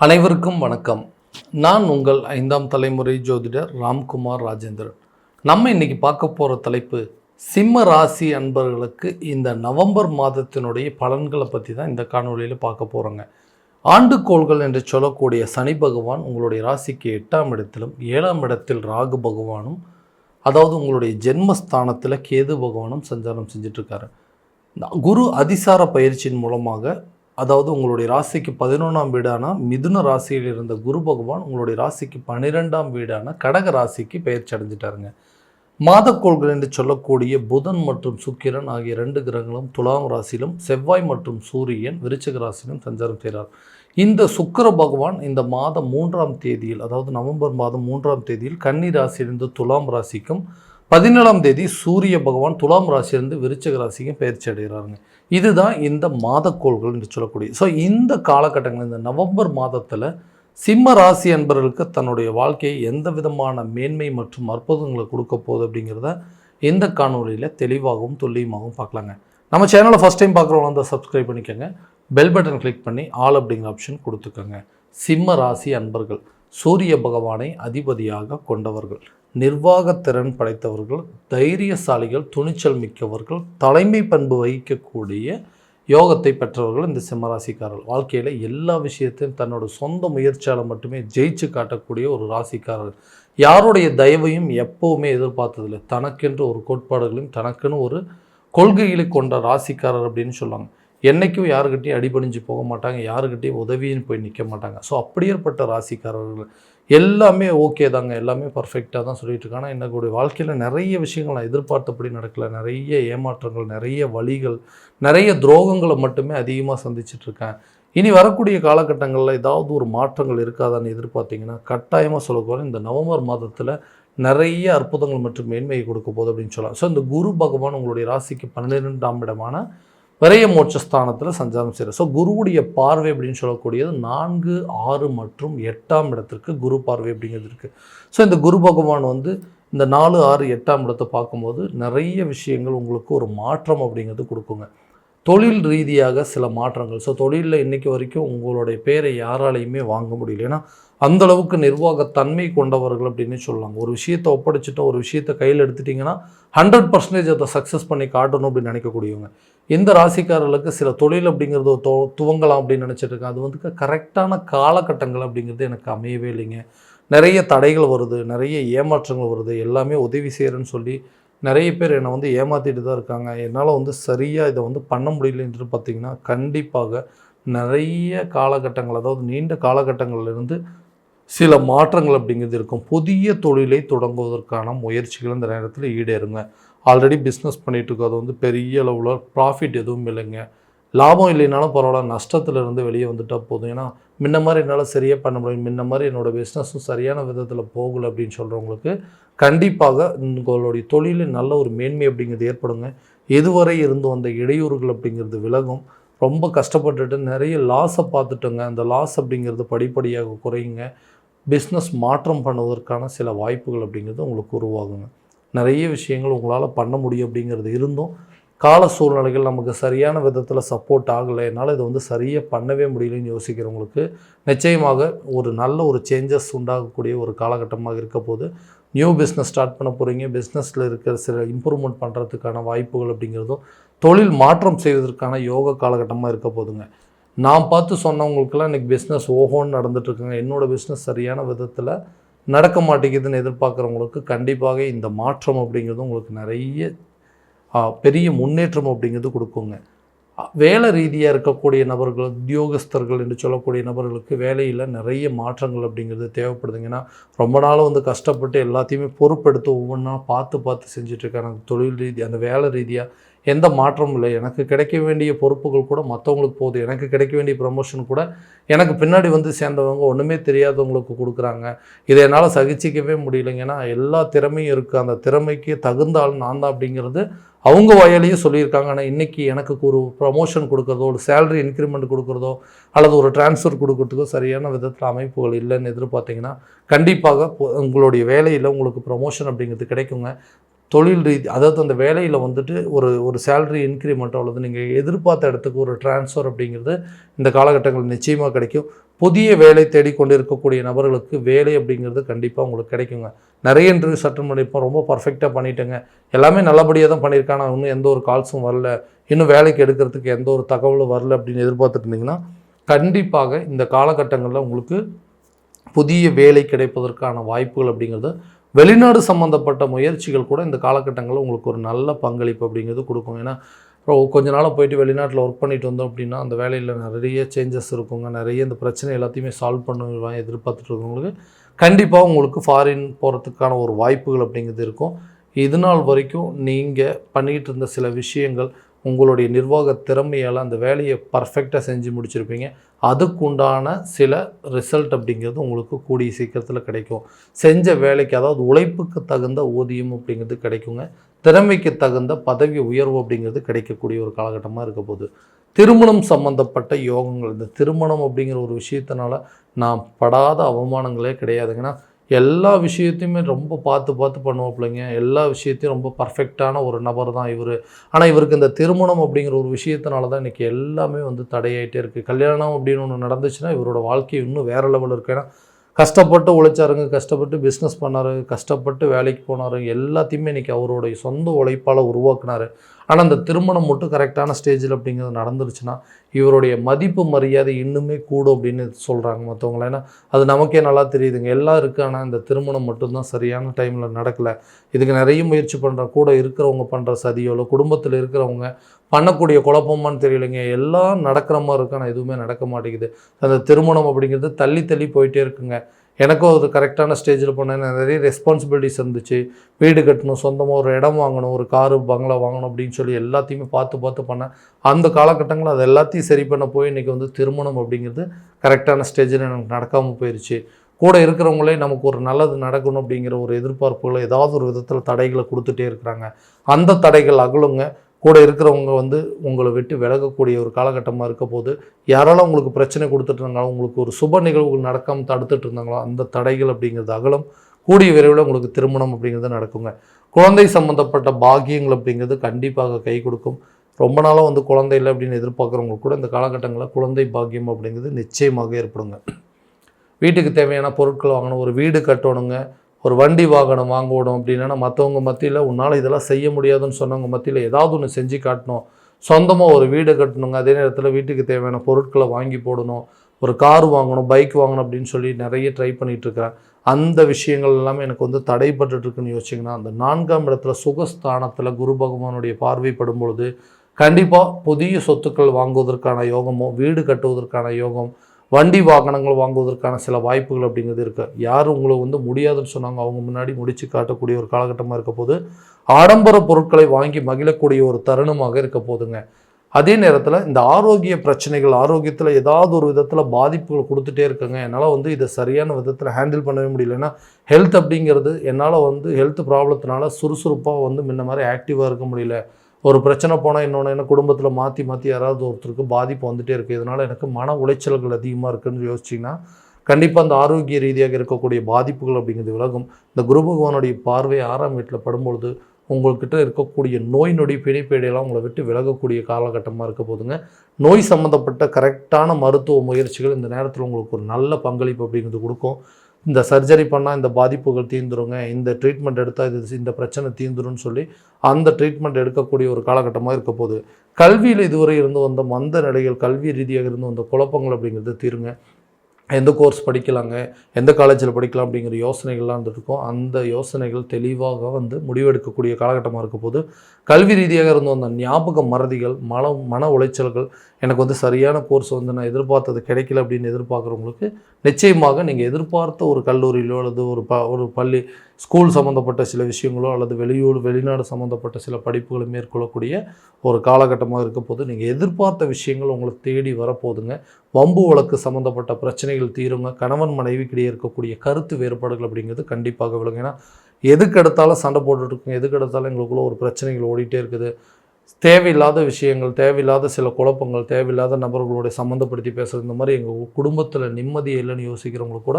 அனைவருக்கும் வணக்கம். நான் உங்கள் ஐந்தாம் தலைமுறை ஜோதிடர் ராம்குமார் ராஜேந்திரன். நம்ம இன்னைக்கு பார்க்க போகிற தலைப்பு சிம்ம ராசி அன்பர்களுக்கு இந்த நவம்பர் மாதத்தினுடைய பலன்களை பற்றி தான் இந்த காணொலியில் பார்க்க போகிறோங்க ஆண்டுக்கோள்கள் என்று சொல்லக்கூடிய சனி பகவான் உங்களுடைய ராசிக்கு எட்டாம் இடத்திலும் ஏழாம் இடத்தில் ராகு பகவானும் அதாவது உங்களுடைய ஜென்மஸ்தானத்தில் கேது பகவானும் சஞ்சாரம் செஞ்சிட்ருக்காரு. குரு அதிசார பயிற்சியின் மூலமாக அதாவது உங்களுடைய ராசிக்கு பதினொன்றாம் வீடான மிதுன ராசியில் இருந்த குரு பகவான் உங்களுடைய ராசிக்கு பன்னிரெண்டாம் வீடான கடக ராசிக்கு பயிற்சி அடைஞ்சிட்டாருங்க. மாதக்கோள்கள் என்று சொல்லக்கூடிய புதன் மற்றும் சுக்கிரன் ஆகிய ரெண்டு கிரகங்களும் துலாம் ராசியிலும் செவ்வாய் மற்றும் சூரியன் விருச்சக ராசியிலும் சஞ்சாரம் செய்கிறார். இந்த சுக்கிர பகவான் இந்த மாதம் மூன்றாம் தேதியில் அதாவது நவம்பர் மாதம் மூன்றாம் தேதியில் கன்னி ராசியிலிருந்து துலாம் ராசிக்கும் பதினேழாம் தேதி சூரிய பகவான் துலாம் ராசியிலிருந்து விருச்சக ராசிக்கும் பயிற்சி அடைகிறாருங்க. இதுதான் இந்த மாதக்கோள்கள் என்று சொல்லக்கூடிய ஸோ இந்த காலகட்டங்கள் இந்த நவம்பர் மாதத்தில் சிம்ம ராசி அன்பர்களுக்கு தன்னுடைய வாழ்க்கையை எந்த விதமான மேன்மை மற்றும் அற்புதங்களை கொடுக்க போகுது அப்படிங்கிறத இந்த காணொலியில் தெளிவாகவும் துல்லியமாகவும் பார்க்கலாங்க. நம்ம சேனலை ஃபஸ்ட் டைம் பார்க்குறவங்க வந்து சப்ஸ்கிரைப் பண்ணிக்கோங்க. பெல் பட்டன் கிளிக் பண்ணி ஆல் அப்படிங்கிற ஆப்ஷன் கொடுத்துக்கோங்க. சிம்ம ராசி அன்பர்கள் சூரிய பகவானை அதிபதியாக கொண்டவர்கள். நிர்வாகத்திறன் படைத்தவர்கள் தைரியசாலிகள் துணிச்சல் மிக்கவர்கள் தலைமை பண்பு வகிக்கக்கூடிய யோகத்தை பெற்றவர்கள் இந்த சிம்மராசிக்காரர்கள். வாழ்க்கையில் எல்லா விஷயத்தையும் தன்னோட சொந்த முயற்சியால் மட்டுமே ஜெயிச்சு காட்டக்கூடிய ஒரு ராசிக்காரர். யாருடைய தயவையும் எப்போவுமே எதிர்பார்த்ததில்லை. தனக்கென்று ஒரு கோட்பாடுகளையும் தனக்குன்னு ஒரு கொள்கைகளை கொண்ட ராசிக்காரர் அப்படின்னு சொல்லுவாங்க. என்றைக்கும் யாருக்கிட்டையும் அடிபணிஞ்சு போக மாட்டாங்க. யாருக்கிட்டையும் உதவின்னு போய் நிற்க மாட்டாங்க. ஸோ அப்படியேற்பட்ட ராசிக்காரர்கள். எல்லாமே ஓகே தாங்க. எல்லாமே பர்ஃபெக்டாக தான் சொல்லிட்டு இருக்காங்க. என்னுடைய வாழ்க்கையில் நிறைய விஷயங்கள் நான் எதிர்பார்த்தபடி நடக்கலை. நிறைய ஏமாற்றங்கள் நிறைய வழிகள் நிறைய துரோகங்களை மட்டுமே அதிகமாக சந்திச்சிட்ருக்கேன் இனி வரக்கூடிய காலகட்டங்களில் ஏதாவது ஒரு மாற்றங்கள் இருக்காதான்னு எதிர்பார்த்தீங்கன்னா கட்டாயமாக சொல்லக்கூட இந்த நவம்பர் மாதத்தில் நிறைய அற்புதங்கள் மற்றும் மேன்மையை கொடுக்க போகுது அப்படின்னு சொல்லலாம். ஸோ இந்த குரு பகவான் உங்களுடைய ராசிக்கு பன்னிரெண்டாம் இடமான விரைய மோட்சஸ்தானத்தில் சஞ்சாரம் செய்கிறார் ஸோ குருவுடைய பார்வை அப்படின்னு சொல்லக்கூடியது நான்கு ஆறு மற்றும் எட்டாம் இடத்திற்கு குரு பார்வை அப்படிங்கிறது இருக்குது ஸோ இந்த குரு பகவான் வந்து இந்த நாலு ஆறு எட்டாம் இடத்தை பார்க்கும்போது நிறைய விஷயங்கள் உங்களுக்கு ஒரு மாற்றம் அப்படிங்கிறது கொடுக்குங்க. தொழில் ரீதியாக சில மாற்றங்கள். ஸோ தொழிலில் இன்றைக்கி வரைக்கும் உங்களுடைய பேரை யாராலையுமே வாங்க முடியல. ஏன்னா அந்த அளவுக்கு நிர்வாகத்தன்மை கொண்டவர்கள் அப்படின்னு சொல்லலாம் ஒரு விஷயத்தை ஒப்படைச்சிட்டோம் ஒரு விஷயத்தை கையில் எடுத்துட்டிங்கன்னா ஹண்ட்ரட் பர்சன்டேஜ் அதை சக்ஸஸ் பண்ணி காட்டணும் அப்படின்னு நினைக்கக்கூடியவங்க. இந்த ராசிக்காரர்களுக்கு சில தொழில் அப்படிங்கிறது தோ துவங்கலாம் அப்படின்னு நினச்சிட்டு இருக்கேன் அது வந்து கரெக்டான காலகட்டங்கள் அப்படிங்கிறது எனக்கு அமையவே இல்லைங்க. நிறைய தடைகள் வருது நிறைய ஏமாற்றங்கள் வருது. எல்லாமே உதவி செய்கிறேன்னு சொல்லி நிறைய பேர் என்னை வந்து ஏமாற்றிட்டு தான் இருக்காங்க. என்னால் வந்து சரியாக இதை வந்து பண்ண முடியலன்ட்டு பார்த்தீங்கன்னா கண்டிப்பாக நிறைய காலகட்டங்கள் அதாவது நீண்ட காலகட்டங்கள்லேருந்து சில மாற்றங்கள் அப்படிங்கிறது இருக்கும். புதிய தொழிலை தொடங்குவதற்கான முயற்சிகள் இந்த நேரத்தில் ஈடேறுங்க. ஆல்ரெடி பிஸ்னஸ் பண்ணிகிட்டு இருக்கோம் அது வந்து பெரிய அளவில் ப்ராஃபிட் எதுவும் இல்லைங்க. லாபம் இல்லைனாலும் பரவாயில்ல நஷ்டத்தில் இருந்து வெளியே வந்துட்டால் போதும். ஏன்னா முன்ன மாதிரி என்னால் சரியாக பண்ண முடியும் முன்ன மாதிரி என்னோடய பிஸ்னஸும் சரியான விதத்தில் போகலை அப்படின்னு சொல்கிறவங்களுக்கு கண்டிப்பாக உங்களுடைய தொழிலில் நல்ல ஒரு மேன்மை அப்படிங்கிறது ஏற்படுங்க. எதுவரை இருந்து வந்த இடையூறுகள் அப்படிங்கிறது விலகும். ரொம்ப கஷ்டப்பட்டுட்டு நிறைய லாஸை பார்த்துட்டோங்க. அந்த லாஸ் அப்படிங்கிறது படிப்படியாக குறையுங்க. பிஸ்னஸ் மாற்றம் பண்ணுவதற்கான சில வாய்ப்புகள் அப்படிங்கிறது உங்களுக்கு உருவாகுங்க. நிறைய விஷயங்கள் உங்களால் பண்ண முடியும் அப்படிங்கிறது இருந்தும் கால சூழ்நிலைகள் நமக்கு சரியான விதத்தில் சப்போர்ட் ஆகலை என்னால் இதை வந்து சரியாக பண்ணவே முடியலன்னு யோசிக்கிறவங்களுக்கு நிச்சயமாக ஒரு நல்ல ஒரு சேஞ்சஸ் உண்டாகக்கூடிய ஒரு காலகட்டமாக இருக்க போது நியூ பிஸ்னஸ் ஸ்டார்ட் பண்ண போகிறீங்க பிஸ்னஸில் இருக்கிற சில இம்ப்ரூவ்மெண்ட் பண்ணுறதுக்கான வாய்ப்புகள் அப்படிங்கிறதும் தொழில் மாற்றம் செய்வதற்கான யோக காலகட்டமாக இருக்க போதுங்க நான் பார்த்து சொன்னவங்களுக்கெல்லாம் இன்றைக்கி பிஸ்னஸ் ஓஹோன்னு நடந்துட்டுருக்குங்க என்னோடய பிஸ்னஸ் சரியான விதத்தில் நடக்க மாட்டேங்குதுன்னு எதிர்பார்க்குறவங்களுக்கு கண்டிப்பாக இந்த மாற்றம் அப்படிங்கிறது உங்களுக்கு நிறைய பெரிய முன்னேற்றம் அப்படிங்கிறது கொடுக்குங்க. வேலை ரீதியாக இருக்கக்கூடிய நபர்கள் உத்தியோகஸ்தர்கள் என்று சொல்லக்கூடிய நபர்களுக்கு வேலையில் நிறைய மாற்றங்கள் அப்படிங்கிறது தேவைப்படுதுங்க. ஏன்னா ரொம்ப நாளும் வந்து கஷ்டப்பட்டு எல்லாத்தையுமே பொறுப்பெடுத்து ஒவ்வொன்றா பார்த்து பார்த்து செஞ்சிட்ருக்காங்க தொழில் ரீதி அந்த வேலை ரீதியாக எந்த மாற்றமும் இல்லை. எனக்கு கிடைக்க வேண்டிய பொறுப்புகள் கூட மற்றவங்களுக்கு போகுது எனக்கு கிடைக்க வேண்டிய ப்ரமோஷன் கூட எனக்கு பின்னாடி வந்து சேர்ந்தவங்க ஒன்றுமே தெரியாதவங்களுக்கு கொடுக்குறாங்க. இதை என்னால் சகிச்சிக்கவே முடியலைங்கன்னா எல்லா திறமையும் இருக்குது அந்த திறமைக்கு தகுந்த ஆள் நான் தான் அப்படிங்கிறது அவங்க வயலையும் சொல்லியிருக்காங்க. ஆனால் இன்றைக்கி எனக்கு ஒரு ப்ரமோஷன் கொடுக்குறதோ ஒரு சேலரி இன்க்ரிமெண்ட் கொடுக்குறதோ அல்லது ஒரு டிரான்ஸ்ஃபர் கொடுக்குறதுக்கோ சரியான விதத்தில் அமைப்புகள் இல்லைன்னு எதிர்பார்த்தீங்கன்னா கண்டிப்பாக உங்களுடைய வேலையில் உங்களுக்கு ப்ரமோஷன் அப்படிங்கிறது கிடைக்குங்க. தொழில் ரீதி அதாவது அந்த வேலையில் வந்துட்டு ஒரு ஒரு சேலரி இன்க்ரிமெண்ட் அவ்வளோது நீங்கள் எதிர்பார்த்த இடத்துக்கு ஒரு ட்ரான்ஸ்ஃபர் அப்படிங்கிறது இந்த காலகட்டங்கள் நிச்சயமாக கிடைக்கும். புதிய வேலை தேடிக்கொண்டு இருக்கக்கூடிய நபர்களுக்கு வேலை அப்படிங்கிறது கண்டிப்பாக உங்களுக்கு கிடைக்குங்க. நிறைய இன்டர்வியூஸ் அட்டன் பண்ணியிருப்போம் ரொம்ப பர்ஃபெக்டாக பண்ணிட்டேங்க. எல்லாமே நல்லபடியாக தான் பண்ணியிருக்காங்க. ஆனால் இன்னும் எந்த ஒரு கால்ஸும் வரல. இன்னும் வேலைக்கு எடுக்கிறதுக்கு எந்த ஒரு தகவலும் வரல அப்படின்னு எதிர்பார்த்துட்டு இருந்தீங்கன்னா கண்டிப்பாக இந்த காலகட்டங்களில் உங்களுக்கு புதிய வேலை கிடைப்பதற்கான வாய்ப்புகள் அப்படிங்கிறது வெளிநாடு சம்மந்தப்பட்ட முயற்சிகள் கூட இந்த காலகட்டங்களில் உங்களுக்கு ஒரு நல்ல பங்களிப்பு அப்படிங்கிறது கொடுக்கும். ஏன்னா கொஞ்ச நாளாக போயிட்டு வெளிநாட்டில் ஒர்க் பண்ணிட்டு வந்தோம் அப்படின்னா அந்த வேலையில் நிறைய சேஞ்சஸ் இருக்குங்க. நிறைய இந்த பிரச்சனை எல்லாத்தையுமே சால்வ் பண்ணுவாங்க எதிர்பார்த்துட்டு இருக்கவங்களுக்கு கண்டிப்பாக உங்களுக்கு ஃபாரின் போகிறதுக்கான ஒரு வாய்ப்புகள் அப்படிங்கிறது இருக்கும். இது நாள் வரைக்கும் நீங்கள் பண்ணிகிட்டு இருந்த சில விஷயங்கள் உங்களுடைய நிர்வாக திறமையால் அந்த வேலையை பர்ஃபெக்டாக செஞ்சு முடிச்சிருப்பீங்க. அதுக்குண்டான சில ரிசல்ட் அப்படிங்கிறது உங்களுக்கு கூடிய சீக்கிரத்தில் கிடைக்கும். செஞ்ச வேலைக்கு அதாவது உழைப்புக்கு தகுந்த ஊதியம் அப்படிங்கிறது கிடைக்குங்க. திறமைக்கு தகுந்த பதவி உயர்வு அப்படிங்கிறது கிடைக்கக்கூடிய ஒரு காலகட்டமாக இருக்க போகுது. திருமணம் சம்பந்தப்பட்ட யோகங்கள் இந்த திருமணம் அப்படிங்கிற ஒரு விஷயத்தினால நான் படாத அவமானங்களே கிடையாதுங்கன்னா எல்லா விஷயத்தையுமே ரொம்ப பார்த்து பார்த்து பண்ணுவாப்பிள்ளைங்க எல்லா விஷயத்தையும் ரொம்ப பர்ஃபெக்டான ஒரு நபர் தான் இவர். ஆனால் இவருக்கு இந்த திருமணம் அப்படிங்கிற ஒரு விஷயத்தினால தான் இன்றைக்கி எல்லாமே வந்து தடையாயிட்டே இருக்குது கல்யாணம் அப்படின்னு ஒன்று நடந்துச்சுன்னா இவரோட வாழ்க்கை இன்னும் வேறு லெவல் இருக்குது ஏன்னா கஷ்டப்பட்டு உழைச்சாருங்க கஷ்டப்பட்டு பிஸ்னஸ் பண்ணார் கஷ்டப்பட்டு வேலைக்கு போனார் எல்லாத்தையுமே இன்றைக்கி அவருடைய சொந்த உழைப்பால் உருவாக்குனார். ஆனால் அந்த திருமணம் மட்டும் கரெக்டான ஸ்டேஜில் அப்படிங்கிறது நடந்துருச்சுன்னா இவருடைய மதிப்பு மரியாதை இன்னுமே கூடும் அப்படின்னு சொல்கிறாங்க மற்றவங்கள ஏன்னா அது நமக்கே நல்லா தெரியுதுங்க. எல்லாம் இருக்குது ஆனால் இந்த திருமணம் மட்டும்தான் சரியான டைமில் நடக்கலை. இதுக்கு நிறைய முயற்சி பண்ணுற கூட இருக்கிறவங்க பண்ணுற சதியோ இல்லை குடும்பத்தில் இருக்கிறவங்க பண்ணக்கூடிய குழப்பமான்னு தெரியலைங்க. எல்லாம் நடக்கிற மாதிரி இருக்கு? ஆனால் எதுவுமே நடக்க மாட்டேங்குது. அந்த திருமணம் அப்படிங்கிறது தள்ளி தள்ளி போயிட்டே இருக்குங்க. எனக்கும் அது கரெக்டான ஸ்டேஜில் போனேன். நிறைய ரெஸ்பான்சிபிலிட்டிஸ் இருந்துச்சு. வீடு கட்டணும் சொந்தமாக ஒரு இடம் வாங்கணும் ஒரு காரு பங்களா வாங்கணும் அப்படின்னு சொல்லி எல்லாத்தையுமே பார்த்து பார்த்து பண்ணேன். அந்த காலகட்டங்களில் அது எல்லாத்தையும் சரி பண்ண போய் இன்றைக்கி வந்து திருமணம் அப்படிங்கிறது கரெக்டான ஸ்டேஜில் எனக்கு நடக்காமல் போயிடுச்சு கூட இருக்கிறவங்களே நமக்கு ஒரு நல்லது நடக்கணும் அப்படிங்கிற ஒரு எதிர்பார்ப்புகளை ஏதாவது ஒரு விதத்தில் தடைகளை கொடுத்துட்டே இருக்கிறாங்க. அந்த தடைகள் அகலுங்க. கூட இருக்கிறவங்க வந்து உங்களை விட்டு விலகக்கூடிய ஒரு காலகட்டமாக இருக்க போது யாராலும் உங்களுக்கு பிரச்சனை கொடுத்துட்டு இருந்தாங்களோ உங்களுக்கு ஒரு சுப நிகழ்வுகள் நடக்காமல் தடுத்துட்டு இருந்தாங்களோ அந்த தடைகள் அப்படிங்கிறது அகலம். கூடிய விரைவில் உங்களுக்கு திருமணம் அப்படிங்கிறது நடக்குங்க. குழந்தை சம்மந்தப்பட்ட பாக்கியங்கள் அப்படிங்கிறது கண்டிப்பாக கை கொடுக்கும். ரொம்ப நாளாக வந்து குழந்தை இல்லை அப்படின்னு எதிர்பார்க்குறவங்க கூட இந்த காலகட்டங்களில் குழந்தை பாக்கியம் அப்படிங்கிறது நிச்சயமாக ஏற்படுங்க. வீட்டுக்கு தேவையான பொருட்கள் வாங்கணும் ஒரு வீடு கட்டணுங்க. ஒரு வண்டி வாகனம் வாங்கணும் அப்படின்னா மற்றவங்க மத்தியில் உன்னால் இதெல்லாம் செய்ய முடியாதுன்னு சொன்னவங்க மத்தியில் ஏதாவது ஒன்று செஞ்சு காட்டணும். சொந்தமாக ஒரு வீடு கட்டணுங்க. அதே நேரத்தில் வீட்டுக்கு தேவையான பொருட்களை வாங்கி போடணும். ஒரு கார் வாங்கணும் பைக் வாங்கணும் அப்படின்னு சொல்லி நிறைய ட்ரை பண்ணிகிட்ருக்கிறேன் அந்த விஷயங்கள் எல்லாமே எனக்கு வந்து தடைப்பட்டு இருக்குன்னு யோசிச்சிங்கன்னா அந்த நான்காம் இடத்துல சுகஸ்தானத்தில் குரு பகவானுடைய பார்வைப்படும் பொழுது கண்டிப்பாக புதிய சொத்துக்கள் வாங்குவதற்கான யோகமோ வீடு கட்டுவதற்கான யோகம் வண்டி வாகனங்கள் வாங்குவதற்கான சில வாய்ப்புகள் அப்படிங்கிறது இருக்குது யார் உங்களை வந்து முடியாதுன்னு சொன்னாங்க அவங்க முன்னாடி முடித்து காட்டக்கூடிய ஒரு காலகட்டமாக இருக்க போது ஆடம்பர பொருட்களை வாங்கி மகிழக்கூடிய ஒரு தருணமாக இருக்க போதுங்க. அதே நேரத்தில் இந்த ஆரோக்கிய பிரச்சனைகள் ஆரோக்கியத்தில் ஏதாவது ஒரு விதத்தில் பாதிப்புகள் கொடுத்துட்டே இருக்குங்க. என்னால் வந்து இதை சரியான விதத்தில் ஹேண்டில் பண்ணவே முடியலன்னா ஹெல்த் அப்படிங்கிறது என்னால் வந்து ஹெல்த் ப்ராப்ளத்தினால சுறுசுறுப்பாக வந்து முன்ன மாதிரி ஆக்டிவாக இருக்க முடியல. ஒரு பிரச்சனை போனால் இன்னொன்று என்ன குடும்பத்தில் மாற்றி மாற்றி யாராவது ஒருத்தருக்கு பாதிப்பு வந்துகிட்டே இருக்குது இதனால் எனக்கு மன உளைச்சல்கள் அதிகமாக இருக்குன்னு யோசிச்சிங்கன்னா கண்டிப்பாக அந்த ஆரோக்கிய ரீதியாக இருக்கக்கூடிய பாதிப்புகள் அப்படிங்கிறது விலகும். இந்த குரு பகவானுடைய பார்வை ஆறாம் வீட்டில் படும்பொழுது உங்கள்கிட்ட இருக்கக்கூடிய நோய் நொடி பிணைப்பேடையெல்லாம் உங்களை விட்டு விலகக்கூடிய காலகட்டமாக இருக்க போதுங்க. நோய் சம்மந்தப்பட்ட கரெக்டான மருத்துவ முயற்சிகள் இந்த நேரத்தில் உங்களுக்கு ஒரு நல்ல பங்களிப்பு அப்படிங்கிறது கொடுக்கும். இந்த சர்ஜரி பண்ணால் இந்த பாதிப்புகள் தீர்ந்துருங்க இந்த ட்ரீட்மெண்ட் எடுத்தால் இது இந்த பிரச்சனை தீர்ந்துரும்னு சொல்லி அந்த ட்ரீட்மெண்ட் எடுக்கக்கூடிய ஒரு காலகட்டமாக இருக்க போகுது. கல்வியில் இதுவரை இருந்து வந்த மந்த நிலைகள் கல்வி ரீதியாக இருந்து வந்த குழப்பங்கள் அப்படிங்கிறது தீருங்க. எந்த கோர்ஸ் படிக்கலாங்க? எந்த காலேஜில் படிக்கலாம் அப்படிங்கிற யோசனைகள்லாம் இருந்துருக்கும் அந்த யோசனைகள் தெளிவாக வந்து முடிவெடுக்கக்கூடிய காலகட்டமாக இருக்க போது கல்வி ரீதியாக இருந்து வந்த ஞாபக மறதிகள் மன மன உளைச்சல்கள் எனக்கு வந்து சரியான கோர்ஸ் வந்து நான் எதிர்பார்த்தது கிடைக்கல அப்படின்னு எதிர்பார்க்குறவங்களுக்கு நிச்சயமாக நீங்கள் எதிர்பார்த்த ஒரு கல்லூரியிலோ அல்லது ஒரு ப ஒரு பள்ளி ஸ்கூல் சம்மந்தப்பட்ட சில விஷயங்களோ அல்லது வெளியூர் வெளிநாடு சம்மந்தப்பட்ட சில படிப்புகளை மேற்கொள்ளக்கூடிய ஒரு காலகட்டமாக இருக்க போது நீங்கள் எதிர்பார்த்த விஷயங்கள் உங்களை தேடி வரப்போகுதுங்க. வம்பு வழக்கு சம்மந்தப்பட்ட பிரச்சனைகள் தீருங்க. கணவன் மனைவிக்கிடையே இருக்கக்கூடிய கருத்து வேறுபாடுகள் அப்படிங்கிறது கண்டிப்பாக விழுங்க ஏன்னா எதுக்கெடுத்தாலும் சண்டை போட்டுட்ருக்குங்க எதுக்கெடுத்தாலும் எங்களுக்குள்ளே ஒரு பிரச்சனைகள் ஓடிட்டே இருக்குது. தேவையில்லாத விஷயங்கள் தேவையில்லாத சில குழப்பங்கள் தேவையில்லாத நபர்களோட சம்மந்தப்படுத்தி பேசுகிறது இந்த மாதிரி எங்கள் குடும்பத்தில் நிம்மதி இல்லைன்னு யோசிக்கிறவங்க கூட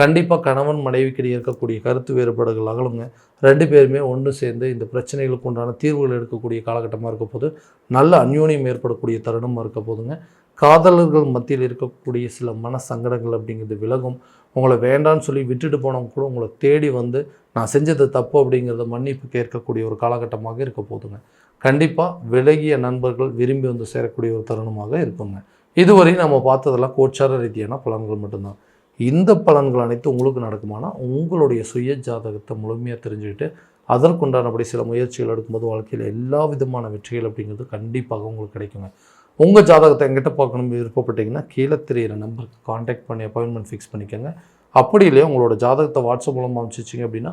கண்டிப்பாக கணவன் மனைவிக்கிடையே இருக்கக்கூடிய கருத்து வேறுபாடுகள் அகலுங்க. ரெண்டு பேருமே ஒன்று சேர்ந்து இந்த பிரச்சனைகளுக்கு உண்டான தீர்வுகள் எடுக்கக்கூடிய காலகட்டமாக இருக்க போது நல்ல அந்யோன்யம் ஏற்படக்கூடிய தருணமாக இருக்க போதுங்க. காதலர்கள் மத்தியில் இருக்கக்கூடிய சில மன சங்கடங்கள் அப்படிங்கிறது விலகும். உங்களை வேண்டான்னு சொல்லி விட்டுட்டு போனவங்க கூட உங்களை தேடி வந்து நான் செஞ்சது தப்பு அப்படிங்கிறத மன்னிப்பு கேட்கக்கூடிய ஒரு காலகட்டமாக இருக்க போதுங்க. கண்டிப்பாக விலகிய நண்பர்கள் விரும்பி வந்து சேரக்கூடிய ஒரு தருணமாக இருக்குங்க. இதுவரை நம்ம பார்த்ததெல்லாம் கோச்சார ரீதியான பலன்கள் மட்டும்தான். இந்த பலன்கள் அனைத்து உங்களுக்கு நடக்குமானா உங்களுடைய சுய ஜாதகத்தை முழுமையாக தெரிஞ்சுக்கிட்டு அதற்குண்டானபடி சில முயற்சிகள் எடுக்கும்போது வாழ்க்கையில் எல்லா விதமான வெற்றிகள் அப்படிங்கிறது கண்டிப்பாக உங்களுக்கு கிடைக்குங்க. உங்கள் ஜாதகத்தை எங்கிட்ட பார்க்கணும் விருப்பப்பட்டீங்கன்னா கீழே தெரியிற நம்பருக்கு காண்டாக்ட் பண்ணி அப்பாயின்மெண்ட் ஃபிக்ஸ் பண்ணிக்கோங்க. அப்படி இல்லையா உங்களோட ஜாதகத்தை வாட்ஸ்அப் மூலமாக அனுப்பிச்சிச்சிங்க அப்படின்னா